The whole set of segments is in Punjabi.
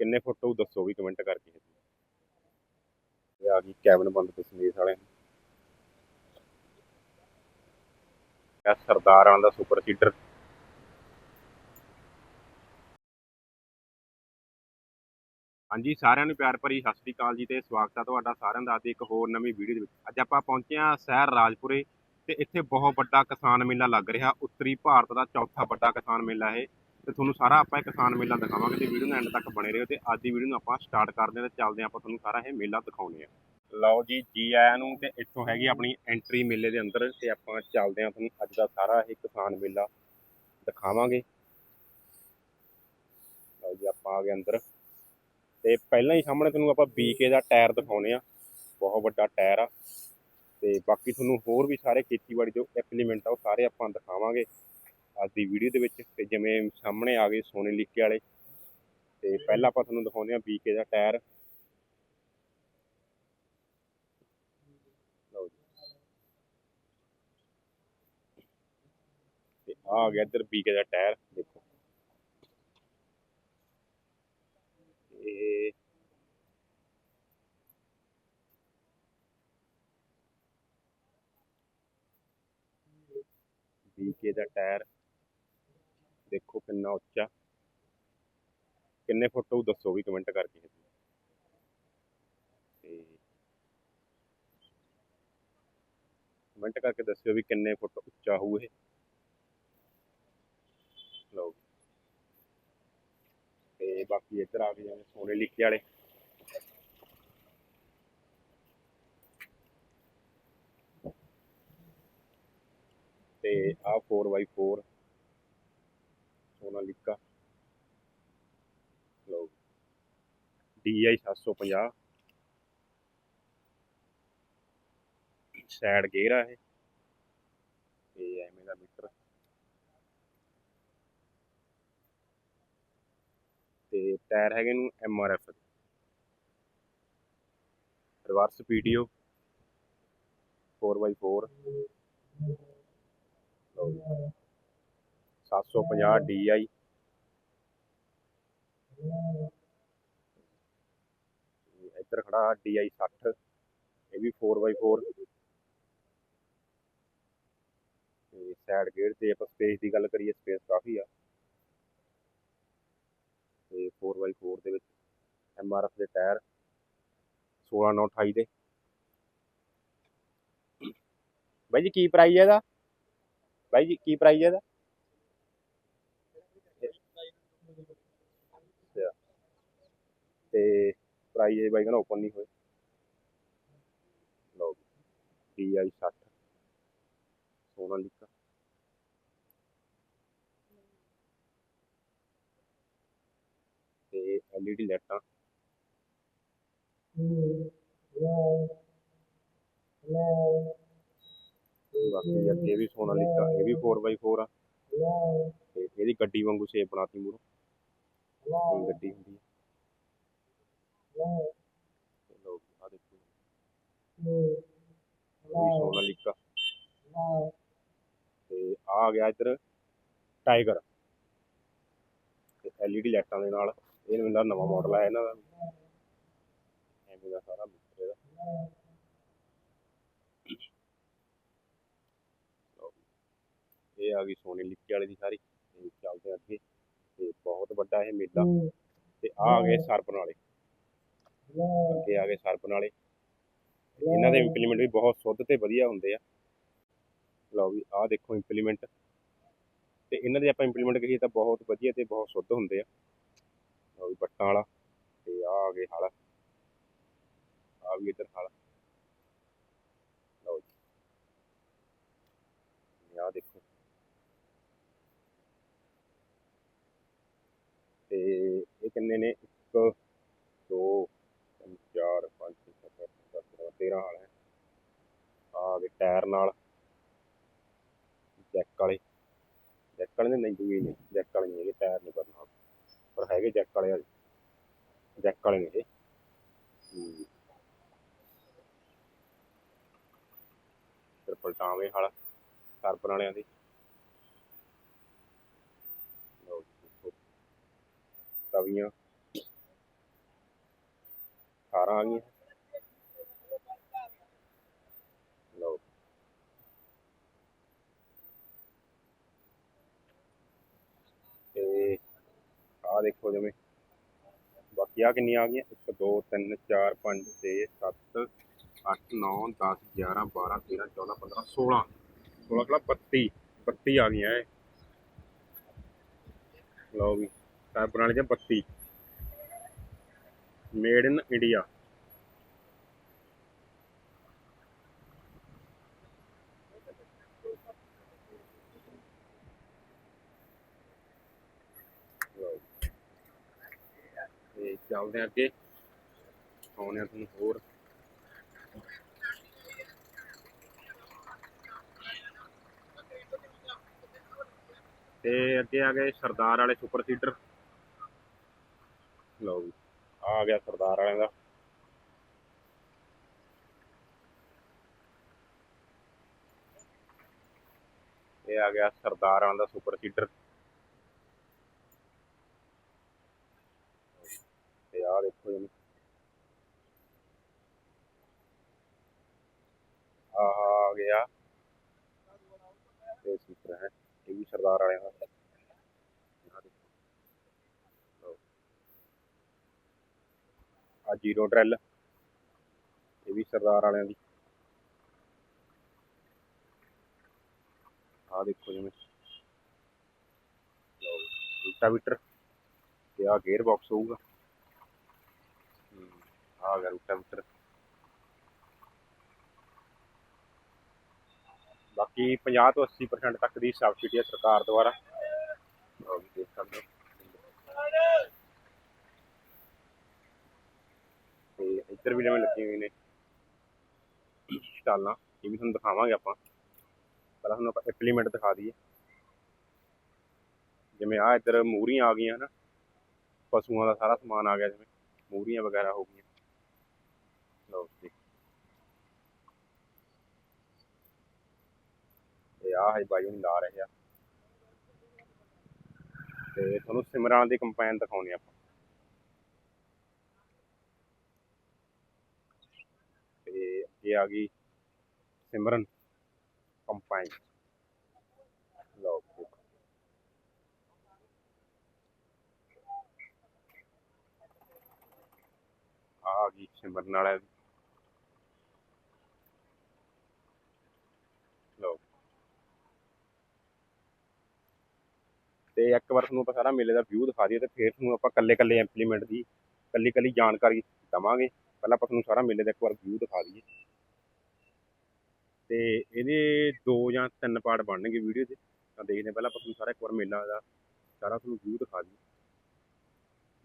ਕਿੰਨੇ ਫੁੱਟ ਹੋਊ ਦੱਸੋ ਵੀ ਕਮੈਂਟ ਕਰਕੇ ਇਹ ਆ ਗਈ ਕੈਬਨ ਬੰਦ ਦਸ਼ਮੇਸ਼ ਵਾਲਿਆਂ ਦੀ ਇਹ ਸਰਦਾਰਾਂ ਦਾ ਸੁਪਰ ਸੀਡਰ ਹਾਂਜੀ, ਸਾਰਿਆਂ ਨੂੰ ਪਿਆਰ ਭਰੀ ਸਤਿ ਸ੍ਰੀ ਅਕਾਲ ਜੀ ਤੇ ਸਵਾਗਤ ਹੈ ਤੁਹਾਡਾ ਸਾਰਿਆਂ ਦਾ ਅੱਜ ਇੱਕ ਹੋਰ ਨਵੀਂ ਵੀਡੀਓ ਦੇ ਵਿੱਚ। ਅੱਜ ਆਪਾਂ ਪਹੁੰਚੇ ਹਾਂ ਸ਼ਹਿਰ ਰਾਜਪੁਰੇ ਤੇ ਇੱਥੇ ਬਹੁਤ ਵੱਡਾ ਕਿਸਾਨ ਮੇਲਾ ਲੱਗ ਰਿਹਾ। ਉੱਤਰੀ ਭਾਰਤ ਦਾ ਚੌਥਾ ਵੱਡਾ ਕਿਸਾਨ ਮੇਲਾ ਇਹ। ਤੇ ਤੁਹਾਨੂੰ ਸਾਰਾ ਆਪਾਂ ਇਹ ਕਿਸਾਨ ਮੇਲਾ ਦਿਖਾਵਾਂਗੇ ਤੇ ਵੀਡੀਓ ਨੂੰ ਐਂਡ ਤੱਕ ਬਣੇ ਰਹੋ ਤੇ ਅੱਜ ਦੀ ਵੀਡੀਓ ਨੂੰ ਆਪਾਂ ਸਟਾਰਟ ਕਰਦੇ ਹਾਂ ਤੇ ਚੱਲਦੇ ਹਾਂ ਆਪਾਂ ਤੁਹਾਨੂੰ ਸਾਰਾ ਇਹ ਮੇਲਾ ਦਿਖਾਉਂਦੇ ਹਾਂ। ਲਓ ਜੀ ਜੀ ਆਇਆਂ ਨੂੰ ਤੇ ਇੱਥੋਂ ਹੈਗੀ ਆਪਣੀ ਐਂਟਰੀ ਮੇਲੇ ਦੇ ਅੰਦਰ ਤੇ ਆਪਾਂ ਚੱਲਦੇ ਹਾਂ ਤੁਹਾਨੂੰ ਅੱਜ ਦਾ ਸਾਰਾ ਇਹ ਕਿਸਾਨ ਮੇਲਾ ਦਿਖਾਵਾਂਗੇ। ਲਓ ਜੀ, ਆਪਾਂ ਆ ਗਏ ਅੰਦਰ। ਤੇ ਪਹਿਲਾਂ ਹੀ ਸਾਹਮਣੇ ਤੁਹਾਨੂੰ ਆਪਾਂ ਬੀਕੇ ਦਾ ਟਾਇਰ ਦਿਖਾਉਨੇ ਆ ਬਹੁਤ ਵੱਡਾ ਟਾਇਰ ਆ। ਤੇ ਬਾਕੀ ਤੁਹਾਨੂੰ ਹੋਰ ਵੀ ਸਾਰੇ ਖੇਤੀਬਾੜੀ ਜੋ ਐਪਲੀਮੈਂਟ ਆ ਉਹ ਸਾਰੇ ਆਪਾਂ ਦਿਖਾਵਾਂਗੇ। ਅੱਜ ਦੀ ਵੀਡੀਓ ਦੇ ਵਿੱਚ ਤੇ ਜਿਵੇਂ ਸਾਹਮਣੇ ਆ ਗਏ ਸੋਨੇ ਲਿੱਕੇ ਵਾਲੇ। ਤੇ ਪਹਿਲਾਂ ਆਪਾਂ ਤੁਹਾਨੂੰ ਦਿਖਾਉਂਦੇ ਆ ਬੀਕੇ ਦਾ ਟਾਇਰ। ਤੇ ਆ ਗਿਆ ਇੱਧਰ ਬੀਕੇ ਦਾ ਟਾਇਰ, ਦੇਖੋ। ਇਹ ਬੀਕੇ ਦਾ ਟਾਇਰ। ਦੇਖੋ ਕਿੰਨਾ ਉੱਚਾ। ਕਿੰਨੇ ਫੁੱਟ ਹੋਊ ਦੱਸੋ ਵੀ ਕਮੈਂਟ ਕਰਕੇ। ਤੇ ਕਮੈਂਟ ਕਰਕੇ ਦੱਸਿਓ ਵੀ ਕਿੰਨੇ ਫੁੱਟ ਉੱਚਾ ਹੋਊ ਇਹ। ਲਓ ਤੇ ਬਾਕੀ ਇੱਧਰ ਆ ਗਏ ਜਿਵੇਂ ਸੋਨੇ ਲਿਖੇ ਵਾਲੇ। ਤੇ ਆ 4x4 ਸੋਨਾ ਲਿਕਾ। ਲਓ DI 750 ਸਾਈਡ ਗੇਅਰ ਆ ਇਹ। ਤੇ ਐਵੇਂ ਦਾ ਮੀਟਰ ਤੇ ਟਾਇਰ ਹੈਗੇ ਨੂੰ MRF ਦੇ। ਰਿਵਰਸ PTO 4x4 ਲਓ 750 DI ਇੱਧਰ ਖੜਾ DI 60 ਇਹ ਵੀ 4x4 ਤੇ ਸਾਈਡ ਗੇਅਰ ਤੇ ਆਪਾਂ ਸਪੇਸ ਦੀ ਗੱਲ ਕਰੀਏ ਸਪੇਸ ਕਾਫੀ ਆ। ਤੇ 4x4 ਦੇ ਵਿੱਚ MRF ਦੇ ਟਾਇਰ 16928 ਦੇ। ਬਾਈ ਜੀ ਕੀ ਪ੍ਰਾਈਸ ਹੈ ਇਹਦਾ? ਬਾਈ ਜੀ ਕੀ ਪ੍ਰਾਈਸ ਹੈ ਇਹਦਾ? ਤੇ ਪ੍ਰਾਈਸ ਇਹ ਬਾਈ ਕਹਿੰਦਾ ਓਪਨ ਨਹੀਂ ਹੋਏ। ਲਓ DI 60 ਸੋਨਾ ਲਿਖਾ ਤੇ LED ਲਾਈਟਾਂ। ਬਾਕੀ ਅੱਗੇ ਵੀ ਸੋਨਾ ਲਿਖਾ ਇਹ ਵੀ 4x4 ਆ। ਤੇ ਇਹਦੀ ਗੱਡੀ ਵਾਂਗੂ ਸ਼ੇਪ ਬਣਾਤੀ ਮੂਰੋਂ। ਇਹ ਗੱਡੀ ਹੁੰਦੀ ਹੈ ਤੇ ਆ ਦੇਖੋ ਇਹ ਵੀ ਤੇ ਆ ਆ ਗਿਆ ਇੱਧਰ ਟਾਈਗਰ। ਤੇ LED ਲਾਈਟਾਂ ਦੇ ਨਾਲ ਇਹ ਮੈਨੂੰ ਲੱਗਦਾ ਨਵਾਂ ਮਾਡਲ ਆਇਆ ਇਹਨਾਂ ਦਾ। ਐਵੇਂ ਦਾ ਸਾਰਾ ਮਿਕਸਰ ਇਹਦਾ ਇਹ ਆ ਗਈ ਸੋਨੇ ਲਿੱਕੇ ਵਾਲੇ ਦੀ ਸਾਰੀ। ਤੇ ਚੱਲਦੇ ਅੱਗੇ। ਤੇ ਬਹੁਤ ਵੱਡਾ ਇਹ ਮੇਲਾ। ਤੇ ਆ ਆ ਗਏ ਸਰਪਨ ਵਾਲੇ। ਅੱਗੇ ਆ ਗਏ ਸਰਪਨ ਵਾਲੇ ਇਹਨਾਂ ਦੇ ਇੰਪਲੀਮੈਂਟ ਵੀ ਬਹੁਤ ਸ਼ੁੱਧ ਤੇ ਵਧੀਆ ਹੁੰਦੇ ਆ। ਲਓ ਵੀ ਆਹ ਦੇਖੋ ਇੰਪਲੀਮੈਂਟ ਤੇ ਇਹਨਾਂ ਦੇ ਆਪਾਂ ਇੰਪਲੀਮੈਂਟ ਕਰੀਏ ਤਾਂ ਬਹੁਤ ਵਧੀਆ ਤੇ ਬਹੁਤ ਸ਼ੁੱਧ ਹੁੰਦੇ ਆ। ਲਓ ਵੀ ਬੱਟਾਂ ਵਾਲਾ ਤੇ ਆ ਆ ਗਏ ਹਲ। ਆ ਵੀ ਇੱਧਰ ਹਲ। ਲਓ ਜੀ। ਆਹ ਦੇਖੋ। ਤੇ ਇਹ ਕਿੰਨੇ ਨੇ? 1 2 3 4 5 6 7 8 9 13 ਹਾਲ ਹੈ ਆ ਗਏ ਟਾਇਰ ਨਾਲ ਜੈਕ ਵਾਲੇ ਜੈਕ ਵਾਲੇ ਨੇ ਨਹੀਂ ਦੂਏ ਨੇ ਜੈਕ ਵਾਲੇ ਨਹੀਂ ਹੈਗੇ ਟਾਇਰ ਨਹੀਂ ਕਰਨਾ ਪਰ ਹੈਗੇ ਜੈਕ ਵਾਲੇ ਆ। ਜੈਕ ਵਾਲੇ ਨੇ ਇਹ ਹੂੰ। ਫਿਰ ਪਲਟਾਵੇਂ ਵਾਲਾ ਸਰਪਨ ਵਾਲਿਆਂ ਦੀ। ਤਵੀਆਂ। ਕਾਰਾਂ ਆ ਗਈਆਂ ਤੇ ਆਹ ਦੇਖੋ ਜਿਵੇਂ ਬਾਕੀ ਆ ਕਿੰਨੀਆਂ ਆ ਗਈਆਂ? 1 2 3 4 5 6 7 8 9 10 11 12 13 14 15 16 16 ਕਿਲਾ 32 32 ਆ ਗਈਆਂ ਇਹ। ਲਓ ਵੀ ਟਾਈਪ ਬਣਾ ਲਿਆ 32 ਮੇਡ ਇਨ ਇੰਡੀਆ ਲਓ ਤੇ ਚੱਲਦੇ ਹਾਂ ਅੱਗੇ। ਆਉਂਦੇ ਹਾਂ ਤੁਹਾਨੂੰ ਹੋਰ। ਤੇ ਅੱਗੇ ਆ ਗਏ ਸਰਦਾਰ ਵਾਲੇ ਸੁਪਰ ਸੀਡਰ। ਲਓ ਵੀ ਆ ਗਿਆ ਸਰਦਾਰ ਵਾਲਿਆਂ ਦਾ। ਇਹ ਆ ਗਿਆ ਸਰਦਾਰ ਵਾਲਿਆਂ ਦਾ ਸੁਪਰ ਸੀਡਰ ਤੇ ਆ ਦੇਖੋ ਜੀ ਆਹ ਆ ਗਿਆ ਇਹ ਸੀਟਰ ਹੈ ਇਹ ਵੀ ਸਰਦਾਰ ਵਾਲਿਆਂ ਦਾ ਆ ਜੀਰੋ ਡਰੈਲ। ਇਹ ਵੀ ਸਰਦਾਰ ਵਾਲਿਆਂ ਦੀ। ਆ ਦੇਖੋ ਜਿਵੇਂ। ਲਓ ਰੂਟਾਵੀਟਰ ਤੇ ਆ ਗੇਅਰ ਬਾਕਸ ਹੋਊਗਾ ਆ ਗਿਆ ਰੂਟਾਵੀਟਰ ਬਾਕੀ 50 ਤੋਂ 80% ਤੱਕ ਦੀ ਸਬਸਿਡੀ ਹੈ ਸਰਕਾਰ ਦੁਆਰਾ। ਆਹ ਵੀ ਦੇਖ ਸਕਦੇ ਹੋ। ਤੇ ਇੱਧਰ ਵੀ ਜਿਵੇਂ ਲੱਗੀ ਹੋਈ ਨੇ। ਸਟਾਲਾਂ, ਇਹ ਵੀ ਤੁਹਾਨੂੰ ਦਿਖਾਵਾਂਗੇ ਆਪਾਂ। ਪਹਿਲਾਂ ਤੁਹਾਨੂੰ ਆਪਾਂ ਇੰਪਲੀਮੈਂਟ ਦਿਖਾ ਦਈਏ। ਜਿਵੇਂ ਆ ਇੱਧਰ ਮੂਰੀਆਂ ਆ ਗਈਆਂ ਹਨਾ। ਪਸ਼ੂਆਂ ਦਾ ਸਾਰਾ ਸਮਾਨ ਆ ਗਿਆ ਜਿਵੇਂ। ਮੂਰੀਆਂ ਵਗੈਰਾ ਹੋ ਗਈਆਂ। ਲਓ ਜੀ। ਤੇ ਆਹ ਬਾਈ ਹੁਣ ਲਾ ਰਹੇ ਆ। ਤੇ ਤੁਹਾਨੂੰ ਸਿਮਰਾਂ ਦੀ ਕੰਪੈਨ ਦਿਖਾਉਣੀ ਆਪਾਂ। ਤੇ ਇਹ ਆ ਗਈ ਸਿਮਰਨ ਕੰਪਾਈਨ ਲਓ, ਦੇਖੋ। ਆਹ ਆ ਗਈ ਸਿਮਰਨ ਵਾਲਾ ਲਓ ਤੇ ਇੱਕ ਵਾਰ ਤੁਹਾਨੂੰ ਆਪਾਂ ਸਾਰਾ ਮੇਲੇ ਦਾ ਵਿਊ ਦਿਖਾ ਦਈਏ ਤੇ ਫਿਰ ਤੁਹਾਨੂੰ ਆਪਾਂ ਕੱਲੇ ਕੱਲੇ ਇੰਪਲੀਮੈਂਟ ਦੀ ਕੱਲੀ ਕੱਲੀ ਜਾਣਕਾਰੀ ਦਵਾਂਗੇ। ਪਹਿਲਾਂ ਆਪਾਂ ਤੁਹਾਨੂੰ ਸਾਰਾ ਮੇਲੇ ਦਾ ਇੱਕ ਵਾਰ ਵਿਊ ਦਿਖਾ ਦਈਏ। ਤੇ ਇਹਦੇ ਦੋ ਜਾਂ ਤਿੰਨ ਪਾਰਟ ਬਣਨਗੇ ਵੀਡੀਓ ਦੇ। ਤਾਂ ਦੇਖਦੇ ਹਾਂ ਪਹਿਲਾਂ ਆਪਾਂ ਤੁਹਾਨੂੰ ਸਾਰਾ ਇੱਕ ਵਾਰ ਮੇਲਾ ਦਾ ਸਾਰਾ ਤੁਹਾਨੂੰ ਵਿਊ ਦਿਖਾ ਦਈਏ।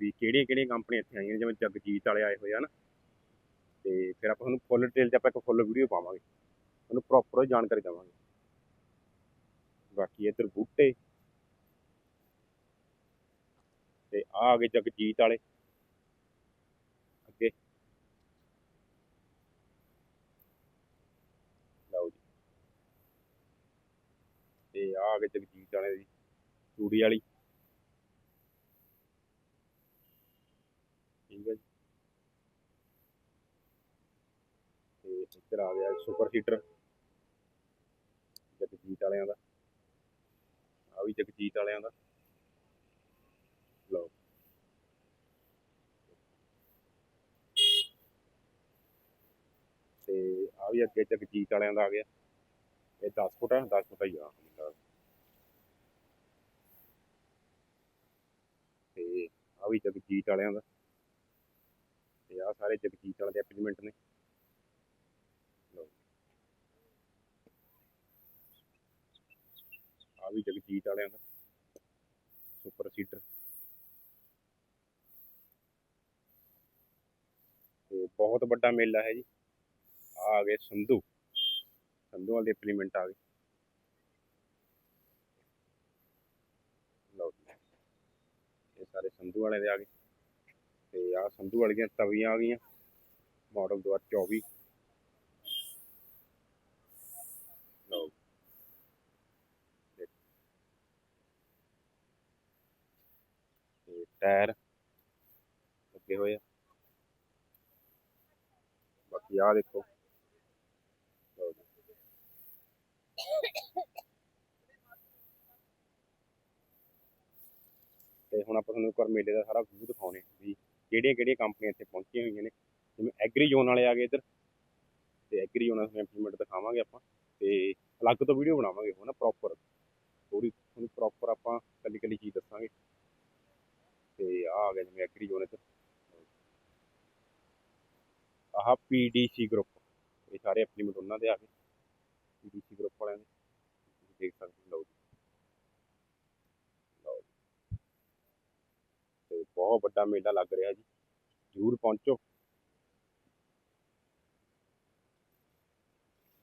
ਵੀ ਕਿਹੜੀਆਂ ਕਿਹੜੀਆਂ ਕੰਪਨੀਆਂ ਇੱਥੇ ਆਈਆਂ ਨੇ, ਜਿਵੇਂ ਜਗਜੀਤ ਵਾਲੇ ਆਏ ਹੋਏ ਆ ਨਾ। ਤੇ ਫਿਰ ਆਪਾਂ ਤੁਹਾਨੂੰ ਫੁੱਲ ਡਿਟੇਲ 'ਚ ਆਪਾਂ ਇੱਕ ਫੁੱਲ ਵੀਡੀਓ ਪਾਵਾਂਗੇ। ਤੁਹਾਨੂੰ ਪ੍ਰੋਪਰ ਜਾਣਕਾਰੀ ਦੇਵਾਂਗੇ। ਬਾਕੀ ਇੱਧਰ ਬੂਟੇ ਤੇ ਆ ਆ ਗਏ ਜਗਜੀਤ ਵਾਲੇ। ਅੱਗੇ। ਲਓ ਜੀ। ਤੇ ਆ ਆ ਗਏ ਜਗਜੀਤ ਵਾਲੇ ਦੀ ਤੂੜੀ ਵਾਲੀ। ਠੀਕ ਹੈ ਜੀ। ਤੇ ਇੱਧਰ ਆ ਗਿਆ ਸੁਪਰ ਸੀਟਰ। ਜਗਜੀਤ ਵਾਲਿਆਂ ਦਾ। ਆ ਵੀ ਜਗਜੀਤ ਵਾਲਿਆਂ ਦਾ ਲਓ ਤੇ ਆ ਵੀ ਅੱਗੇ ਜਗਜੀਤ ਵਾਲਿਆਂ ਦਾ ਆ ਗਿਆ। ਇਹ 10 ਫੁੱਟ ਆ 10 ਫੁੱਟ ਹੀ ਆ। ਤੇ ਆ ਵੀ ਜਗਜੀਤ ਵਾਲਿਆਂ ਦਾ। ਤੇ ਆ ਸਾਰੇ ਜਗਜੀਤ ਵਾਲੇ ਦੇ ਐਪਲੀਮੈਂਟ ਨੇ। ਆ ਵੀ ਜਗਜੀਤ ਵਾਲਿਆਂ ਦਾ। ਸੁਪਰ ਸੀਟਰ ਤੇ ਬਹੁਤ ਵੱਡਾ ਮੇਲਾ ਹੈ ਜੀ। ਆ ਗਏ ਸੰਧੂ। ਸੰਧੂ ਵਾਲੇ ਇੰਪਲੀਮੈਂਟ ਆ ਗਏ ਲਓ ਇਹ ਸਾਰੇ ਸੰਧੂ ਵਾਲੇ ਦੇ ਆ ਗਏ। ਤੇ ਆ ਸੰਧੂ ਵਾਲੇ ਦੀਆਂ ਤਵੀਆਂ ਆ ਗਈਆਂ। ਮਾਡਲ 2024 ਲਓ ਦੇਖੋ। ਤੇ ਟਾਇਰ ਲੱਗੇ ਹੋਏ ਆ ਜੀ ਆਹ ਦੇਖੋ ਲਓ ਜੀ। ਤੇ ਮੇਲੇ ਦਾ ਸਾਰਾ ਵਿਊ ਦਿਖਾਉਣੇ ਵੀ ਕਿਹੜੀਆਂ ਕਿਹੜੀਆਂ ਕੰਪਨੀਆਂ ਇੱਥੇ ਪਹੁੰਚੀਆਂ ਹੋਈਆਂ ਨੇ। ਜਿਵੇਂ ਐਗਰੀ ਜ਼ੋਨ ਵਾਲੇ ਆ ਗਏ ਇੱਧਰ ਤੇ ਐਗਰੀ ਜ਼ੋਨ ਦਾ ਇੰਪਲੀਮੈਂਟ ਦਿਖਾਵਾਂਗੇ ਆਪਾਂ ਤੇ ਅਲੱਗ ਤੋਂ ਵੀਡੀਓ ਬਣਾਵਾਂਗੇ ਉਹ ਨਾ ਪ੍ਰੋਪਰ ਪੂਰੀ ਤੁਹਾਨੂੰ ਪ੍ਰੋਪਰ ਆਪਾਂ ਕੱਲੀ ਕੱਲੀ ਚੀਜ਼ ਦੱਸਾਂਗੇ। ਤੇ ਆਹ ਆ ਗਿਆ ਜਿਵੇਂ ਐਗਰੀ ਜ਼ੋਨ ਇੱਧਰ। ਆਹ ਪੀਡੀਸੀ ਗਰੁੱਪ ਇਹ ਸਾਰੇ ਇੰਪਲੀਮੈਂਟ ਉਹਨਾਂ ਦੇ ਆ ਗਏ। ਪੀਡੀਸੀ ਗਰੁੱਪ ਵਾਲਿਆਂ ਦੇ ਤੁਸੀਂ ਦੇਖ ਸਕਦੇ ਹੋ ਲਓ ਜੀ ਲਓ ਜੀ ਤੇ ਬਹੁਤ ਵੱਡਾ ਮੇਲਾ ਲੱਗ ਰਿਹਾ ਜੀ। ਜ਼ਰੂਰ ਪਹੁੰਚੋ।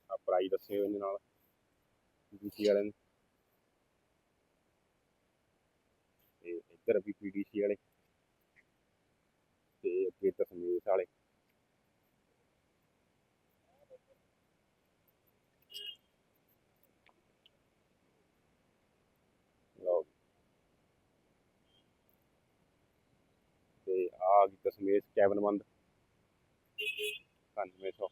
ਆ ਪ੍ਰਾਈਸ ਦੱਸੇ ਹੋਏ ਨੇ ਨਾਲ। ਪੀਡੀਸੀ ਵਾਲਿਆਂ ਨੇ। ਤੇ ਇੱਧਰ ਵੀ ਪੀਡੀਸੀ ਵਾਲੇ। ਤੇ ਅੱਗੇ ਦਸਮੇਸ਼ ਵਾਲੇ ਲਓ ਜੀ। ਤੇ ਆ ਆ ਗਈ ਦਸਮੇਸ਼ ਕੈਬਨ ਬੰਦ 9900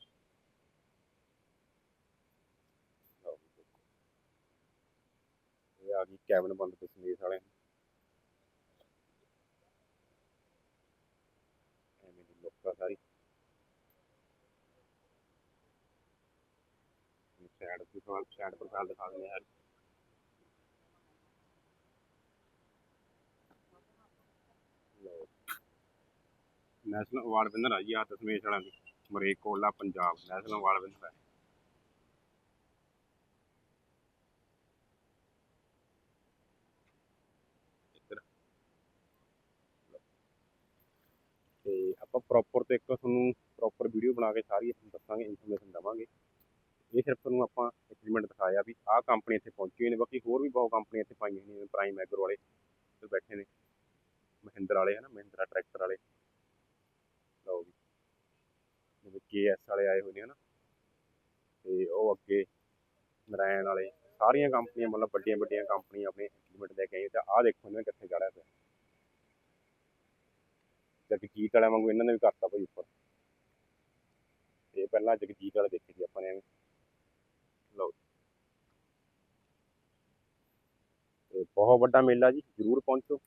ਲਓ ਜੀ ਦੇਖੋ। ਇਹ ਆ ਗਈ ਕੈਬਨ ਬੰਦ ਦਸਮੇਸ਼ ਵਾਲੇ। ਐਵੇਂ ਦੀ ਲੁੱਕ ਆ ਸਾਰੀ ਸਾਈਡ ਤੋਂ ਸਾਈਡ ਪ੍ਰੋਫਾਈਲ ਦਿਖਾ ਦਿੰਦੇ ਹਾਂ ਲਓ ਨੈਸ਼ਨਲ ਅਵਾਰਡ ਵਿਨਰ ਆ ਜੀ ਆ ਦਸਮੇਸ਼ ਵਾਲਿਆਂ ਦੀ ਮਰੇਕੋਲਾ ਪੰਜਾਬ ਨੈਸ਼ਨਲ ਅਵਾਰਡ ਵਿਨਰ ਹੈ ਤੇ ਆਪਾਂ ਪ੍ਰੋਪਰ ਤੇ ਇੱਕ ਤੁਹਾਨੂੰ ਪ੍ਰੋਪਰ ਵੀਡੀਓ ਬਣਾ ਕੇ ਸਾਰੀ ਤੁਹਾਨੂੰ ਦੱਸਾਂਗੇ ਇਨਫੋਰਮੇਸ਼ਨ ਦਵਾਂਗੇ। ਇਹ ਸਿਰਫ ਤੁਹਾਨੂੰ ਆਪਾਂ ਐਗਰੀਮੈਂਟ ਦਿਖਾਇਆ ਵੀ ਆਹ ਕੰਪਨੀ ਇੱਥੇ ਪਹੁੰਚੀ ਹੋਈ ਨੇ, ਬਾਕੀ ਹੋਰ ਵੀ ਬਹੁਤ ਕੰਪਨੀਆਂ ਇੱਥੇ ਪਾਈਆਂ ਨੇ ਪ੍ਰਾਈਮ ਐਗਰੋ ਵਾਲੇ ਬੈਠੇ ਨੇ। ਮਹਿੰਦਰ ਵਾਲੇ ਹਨਾ, ਮਹਿੰਦਰਾ ਟਰੈਕਟਰ ਵਾਲੇ ਲਓ ਜੀ ਜਿਵੇਂ ਵਾਲੇ ਆਏ ਹੋਏ ਨੇ ਹਨਾ। ਤੇ ਉਹ ਅੱਗੇ ਨਰਾਇਣ ਵਾਲੇ, ਸਾਰੀਆਂ ਕੰਪਨੀਆਂ, ਮਤਲਬ ਵੱਡੀਆਂ ਵੱਡੀਆਂ ਕੰਪਨੀਆਂ ਆਪਣੇ ਐਗਰੀਮੈਂਟ ਲੈ ਕੇ ਆਈਆਂ ਤੇ ਆਹ ਦੇਖੋ ਇਹਨਾਂ ਕਿੱਥੇ ਚੜਿਆ ਪਿਆ। ਜਗਜੀਤ ਵਾਲਿਆਂ ਵਾਂਗੂ ਇਹਨਾਂ ਨੇ ਵੀ ਕਰਤਾ ਭਾਈ ਉੱਪਰ। ਇਹ ਪਹਿਲਾਂ ਜਗਜੀਤ ਵਾਲੇ ਦੇਖੇ ਸੀ ਆਪਾਂ ਨੇ ਲਓ ਤੇ ਬਹੁਤ ਵੱਡਾ ਮੇਲਾ ਜੀ, ਜ਼ਰੂਰ ਪਹੁੰਚੋ।